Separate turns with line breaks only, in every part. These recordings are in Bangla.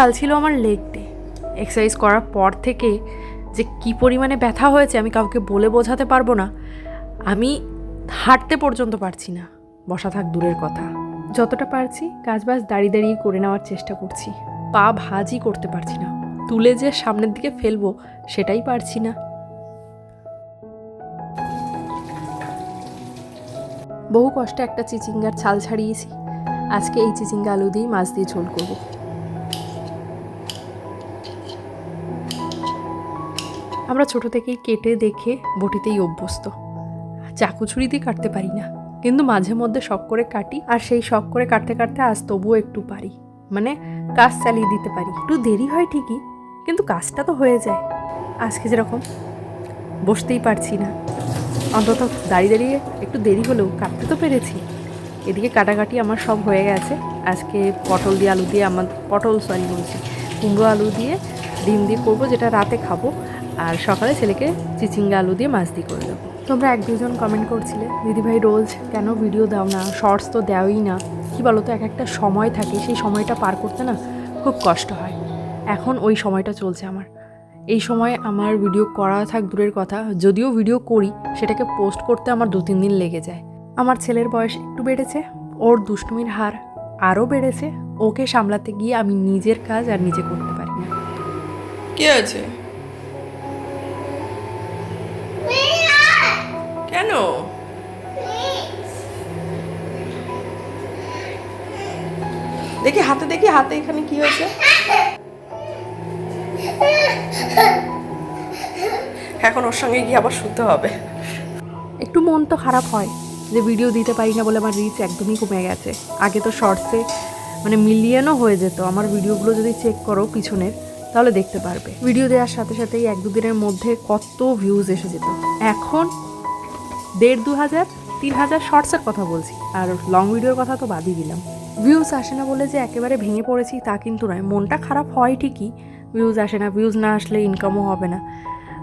কাল ছিল আমার লেগ ডে এক্সারসাইজ করার পর থেকে যে কি পরিমাণে ব্যথা হয়েছে আমি কাউকে বলে বোঝাতে পারব না। আমি হাঁটতে পর্যন্ত পারছি না। বসা থাক দূরের কথা। যতটা পারছি কাজ বাজ দাঁড়িয়ে দাঁড়িয়ে করে নেওয়ার চেষ্টা করছি। পা ভাজই করতে পারছি না। তুলে যে সামনের দিকে ফেলব সেটাই পারছি না। বহু কষ্টে একটা চিচিঙ্গার ছাল ছাড়িয়েছি। আজকে এই চিচিঙ্গা আলু দিয়ে মাছ দিয়ে ঝোল করব। আমরা ছোট থেকেই কেটে দেখে বটিতেই অভ্যস্ত। চাকু ছুরি দিয়ে কাটতে পারি না, কিন্তু মাঝে মধ্যে শখ করে কাটি, আর সেই শখ করে কাটতে কাটতে আজ তবুও একটু পারি। মানে কাজ চালিয়ে দিতে পারি। একটু দেরি হয় ঠিকই, কিন্তু কাজটা তো হয়ে যায়। আজকে যেরকম, বসতেই পারছি না। অন্তত দাঁড়িয়ে দাঁড়িয়ে একটু দেরি হলেও কাটতে তো পেরেছি। এদিকে কাটাকাটি আমার সব হয়ে গেছে। আজকে পটল দিয়ে আলু দিয়ে আমার, পটল সরি বলছি, কুমড়ো আলু দিয়ে ডিম দিয়ে করব, যেটা রাতে খাব। সকালে ছেলেকে চিচিঙ্গা আলু দিয়ে মাছ দিয়ে করে দেবো। তোমরা এক দুজন কমেন্ট করছিলে দিদিভাই রোজ কেন ভিডিও দাও না? শর্টস তো দেওই না। কী বলো তো এক একটা সময় থাকে সেই সময়টা পার করতে না খুব কষ্ট হয়। এখন ওই সময়টা চলছে আমার। এই সময় আমার ভিডিও করা থাক দূরের কথা যদিও ভিডিও করি সেটাকে পোস্ট করতে আমার দু তিন দিন লেগে যায়। আমার ছেলের বয়স একটু বেড়েছে ওর দুষ্টুমির হার আরও বেড়েছে ওকে সামলাতে গিয়ে আমি নিজের কাজ আর নিজে করতে পারি না।
কি আছে? কেন? দেখি হাতে দেখি হাতে এখানে কি হয়েছে। এখন ওর সঙ্গে গিয়ে আবার শুতে হবে।
একটু মন তো খারাপ হয় যে ভিডিও দিতে পারি না বলে আমার রিচ একদমই কমে গেছে। আগে তো শর্টসে মানে মিলিয়নও হয়ে যেত। আমার ভিডিওগুলো যদি চেক করো পিছনের, তাহলে দেখতে পারবে। ভিডিও দেওয়ার সাথে সাথেই এক দুদিনের মধ্যে কত ভিউজ এসে যেত। এখন দেড় দু হাজার, তিন হাজার শর্টসের কথা বলছি, আর লং ভিডিওর কথা তো বাদই দিলাম। ভিউজ আসে না বলে যে একেবারে ভেঙে পড়েছি তা কিন্তু নয়, মনটা খারাপ হয় ঠিকই ভিউজ আসে না ভিউজ না আসলে ইনকামও হবে না।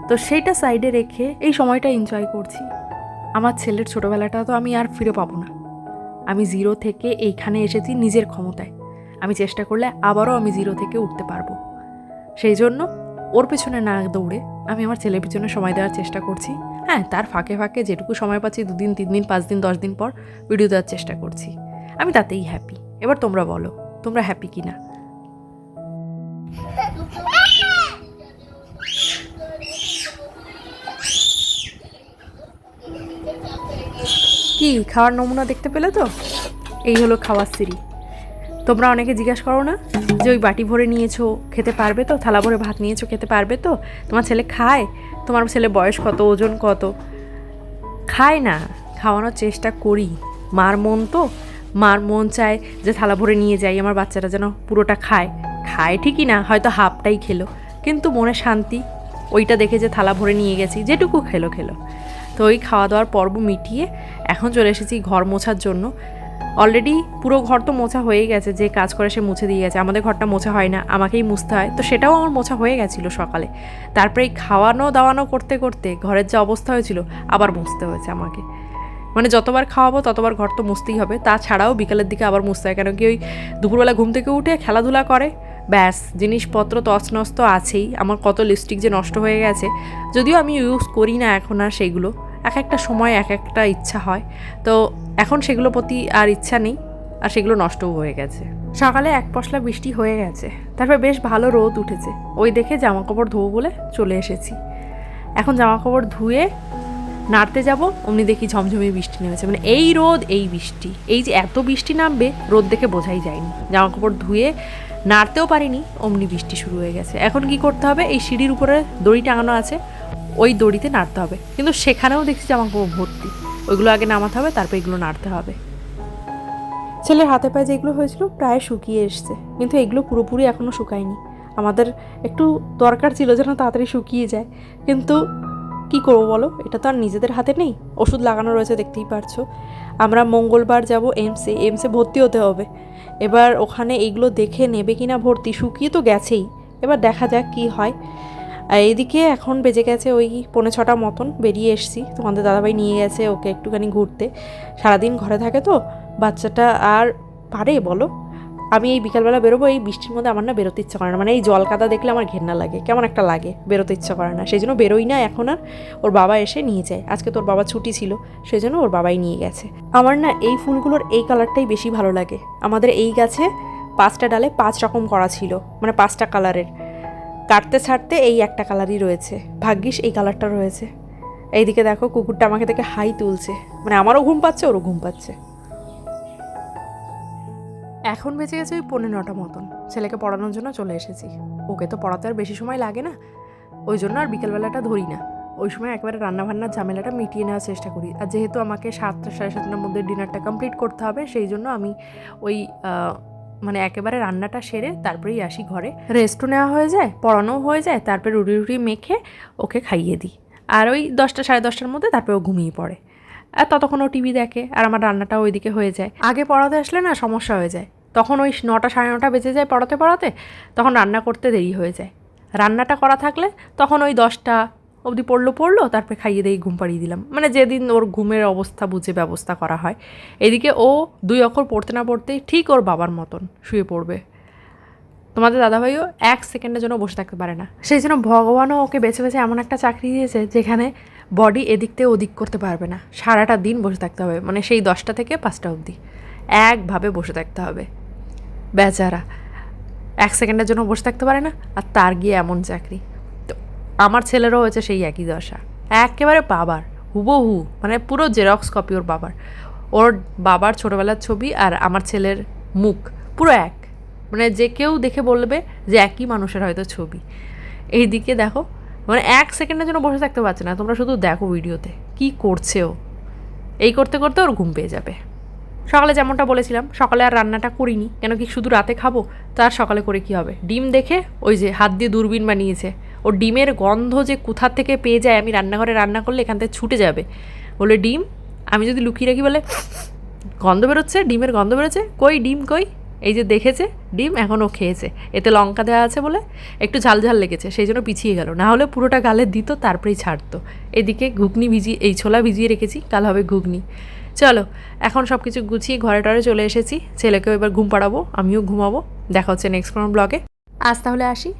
তো সেইটা সাইডে রেখে এই সময়টা এনজয় করছি। আমার ছেলের ছোটোবেলাটা তো আমি আর ফিরে পাবো না। আমি জিরো থেকে এইখানে এসেছি নিজের ক্ষমতায়। আমি চেষ্টা করলে আবারও আমি জিরো থেকে উঠতে পারব। সেই জন্য ওর পেছনে না দৌড়ে আমি আমার ছেলের পিছনে সময় দেওয়ার চেষ্টা করছি। হ্যাঁ তার ফাঁকে ফাঁকে যেটুকু সময় পাচ্ছি দুদিন তিন দিন পাঁচ দিন দশ দিন পর ভিডিও দেওয়ার চেষ্টা করছি। আমি তাতেই হ্যাপি এবার তোমরা বলো, তোমরা হ্যাপি কি না কি, খাওয়ার নমুনা দেখতে পেলে তো? এই হলো খাওয়ার সিঁড়ি। তোমরা অনেকে জিজ্ঞাসা করো না যে ওই বাটি ভরে নিয়েছো, খেতে পারবে তো? থালা ভরে ভাত নিয়েছো, খেতে পারবে তো? তোমার ছেলে খায়? তোমার ছেলে বয়স কত, ওজন কত? খায় না। খাওয়ানোর চেষ্টা করি। মার মন তো। মার মন চায় যে থালা ভরে নিয়ে যাই, আমার বাচ্চাটা যেন পুরোটা খায়। খায় ঠিকই না, হয়তো হাফটাই খেলো। কিন্তু মনে শান্তি, ওইটা দেখে যে থালা ভরে নিয়ে গেছি, যেটুকু খেলো খেলো। তো ওই খাওয়া দাওয়ার পর্ব মিটিয়ে এখন চলে এসেছি ঘর মোছার জন্য। অলরেডি পুরো ঘর তো মোছা হয়ে গেছে, যে কাজ করে সে মুছে দিয়ে গেছে। আমাদের ঘরটা মোছা হয় না, আমাকেই মুছতে হয়। তো সেটাও আমার মোছা হয়ে গেছিল সকালে। তারপরে এই খাওয়ানো দাওয়ানো করতে করতে ঘরের যে অবস্থা হয়েছিল, আবার মুছতে হয়েছে আমাকে। মানে যতবার খাওয়াবো ততবার ঘর তো মুছতেই হবে। তাছাড়াও বিকালের দিকে আবার মুছতে হয়, কেন কি ওই দুপুরবেলা ঘুম থেকে উঠে খেলাধুলা করে। ব্যাস, জিনিসপত্র তছনছ তো আছেই। আমার কত লিপস্টিক যে নষ্ট হয়ে গেছে। যদিও আমি ইউজ করি না এখন আর সেগুলো। এক একটা সময়, এক একটা ইচ্ছা হয়। তো এখন সেগুলো প্রতি আর ইচ্ছা নেই, আর সেগুলো নষ্টও হয়ে গেছে। সকালে এক পশলা বৃষ্টি হয়ে গেছে, তারপর বেশ ভালো রোদ উঠেছে। ওই দেখে জামা কাপড় ধোবো বলে চলে এসেছি। এখন জামা কাপড় ধুয়ে নাড়তে যাব, অমনি দেখি ঝমঝমে বৃষ্টি নেমেছে। মানে এই রোদ, এই বৃষ্টি। এই যে এত বৃষ্টি নামবে, রোদ দেখে বোঝাই যায়নি। জামা কাপড় ধুয়ে নাড়তেও পারিনি, অমনি বৃষ্টি শুরু হয়ে গেছে। এখন কি করতে হবে? এই সিঁড়ির উপরে দড়ি টাঙানো আছে। ওই দড়িতে নাড়তে হবে। কিন্তু সেখানেও দেখছি জামা কাপড় ভর্তি। ওইগুলো আগে নামাতে হবে, তারপর এগুলো নাড়তে হবে। ছেলের হাতে পায়ে যেগুলো হয়েছিল প্রায় শুকিয়ে এসছে। কিন্তু এগুলো পুরোপুরি এখনও শুকায়নি। আমাদের একটু দরকার ছিল যেন তাড়াতাড়ি শুকিয়ে যায়। কিন্তু কি করব বলো? এটা তো আর নিজেদের হাতে নেই। ওষুধ লাগানো রয়েছে, দেখতেই পারছ। আমরা মঙ্গলবার যাব এমসে এমসে ভর্তি হতে হবে। এবার ওখানে এগুলো দেখে নেবে কিনা ভর্তি। শুকিয়ে তো গেছেই। এবার দেখা যাক কি হয়। আর এইদিকে এখন বেজে গেছে ওই পৌনে ছটা মতন, বেরিয়ে এসছি। তোমাদের দাদাভাই নিয়ে গেছে ওকে একটুখানি ঘুরতে। সারাদিন ঘরে থাকে তো, বাচ্চাটা আর পারে বলো? আমি এই বিকালবেলা বেরোবো, এই বৃষ্টির মধ্যে আমার না বেরোতে ইচ্ছা করে না। মানে এই জল কাদা দেখলে আমার ঘেন্না লাগে, কেমন একটা লাগে বেরোতে ইচ্ছা করে না। সেই জন্য বেরোই না এখন আর, ওর বাবা এসে নিয়ে যায়। আজকে তোর বাবা ছুটি ছিল, সেই জন্য ওর বাবাই নিয়ে গেছে। আমার না এই ফুলগুলোর এই কালারটাই বেশি ভালো লাগে। আমাদের এই গাছে পাঁচটা ডালে পাঁচ রকম করা ছিল মানে পাঁচটা কালারের। কাটতে ছাড়তে এই একটা কালারই রয়েছে। ভাগ্যিস এই কালারটা রয়েছে। এইদিকে দেখো, কুকুরটা আমাকে দেখে হাই তুলছে। মানে আমারও ঘুম পাচ্ছে, ওরও ঘুম পাচ্ছে। এখন বেঁচে গেছে ওই পনেরো নটা মতন। ছেলেকে পড়ানোর জন্য চলে এসেছি। ওকে তো পড়াতে আর বেশি সময় লাগে না। ওই জন্য আর বিকেলবেলাটা ধরি না। ওই সময় একবারে রান্নাবান্নার ঝামেলাটা মিটিয়ে নেওয়ার চেষ্টা করি। আর যেহেতু আমাকে সাতটা সাড়ে সাতটার মধ্যে ডিনারটা কমপ্লিট করতে হবে, সেই জন্য আমি ওই মানে একেবারে রান্নাটা সেরে তারপরেই আসি ঘরে। রেস্টও নেওয়া হয়ে যায়, পড়ানোও হয়ে যায়, তারপরে রুটি রুটি মেখে ওকে খাইয়ে দিই। আর ওই দশটা, সাড়ে দশটার মধ্যে তারপরে ও ঘুমিয়ে পড়ে। আর ততক্ষণ ও টিভি দেখে আর আমার রান্নাটাও ওইদিকে হয়ে যায়। আগে পড়াতে আসলে না সমস্যা হয়ে যায়। তখন ওই নটা, সাড়ে নটা বেজে যায় পড়াতে পড়াতে, তখন রান্না করতে দেরি হয়ে যায়। রান্নাটা করা থাকলে তখন ওই দশটা অবধি পড়ল পড়ল, তারপরে খাইয়ে দিয়ে ঘুম পাড়িয়ে দিলাম। মানে যেদিন ওর ঘুমের অবস্থা বুঝে ব্যবস্থা করা হয়। এদিকে ও দুই অক্ষর পড়তে না পড়তেই ঠিক ওর বাবার মতন শুয়ে পড়বে। তোমাদের দাদাভাইও এক সেকেন্ডের জন্য বসে থাকতে পারে না। সেই জন্য ভগবানও ওকে বেছে বেছে এমন একটা চাকরি দিয়েছে যেখানে বডি এদিক থেকে ওদিক করতে পারবে না। সারাটা দিন বসে থাকতে হবে মানে সেই দশটা থেকে পাঁচটা অবধি। একভাবে বসে থাকতে হবে। বেচারা এক সেকেন্ডের জন্য বসে থাকতে পারে না, আর তার গিয়ে এমন চাকরি। আমার ছেলেরও হয়েছে সেই একই দশা। একেবারে বাবার, হুবহু মানে পুরো জেরক্স কপি ওর বাবার। ওর বাবার ছোটোবেলার ছবি আর আমার ছেলের মুখ, পুরো এক। মানে যে কেউ দেখে বলবে যে একই মানুষের হয়তো ছবি। এই দিকে দেখো মানে এক সেকেন্ডের জন্য বসে থাকতে পারছে না, তোমরা শুধু দেখো ভিডিওতে কি করছে ও। এই করতে করতে ওর ঘুম পেয়ে যাবে। সকালে যেমনটা বলেছিলাম, সকালে আর রান্নাটা করিনি, কেন কি শুধু রাতে খাব? তার সকালে করে কি হবে? ডিম দেখে ওই যে হাত দিয়ে দূরবীন বানিয়েছে। ও ডিমের গন্ধ যে কোথার থেকে পেয়ে যায়, আমি রান্নাঘরে রান্না করলে এখান থেকে ছুটে যাবে। বলে, ডিম? আমি যদি লুকিয়ে রাখি, বলে, গন্ধ বেরোচ্ছে, ডিমের গন্ধ বেরোচ্ছে, কই ডিম, কই? এই যে দেখেছে, ডিম এখনও খেয়েছে। এতে লঙ্কা দেওয়া আছে বলে, একটু ঝাল ঝাল লেগেছে, সেই জন্য পিছিয়ে গেল। না হলে পুরোটা গালে দিত, তারপরেই ছাড়তো। এদিকে ঘুগনি ভিজিয়ে এই ছোলা ভিজিয়ে রেখেছি, কাল হবে ঘুগনি। চলো, এখন সব কিছু গুছিয়ে ঘরে টরে চলে এসেছি। ছেলেকেও এবার ঘুম পাড়াবো, আমিও ঘুমাবো। দেখা হচ্ছে নেক্সট কোনো ব্লগে আজ তাহলে আসি।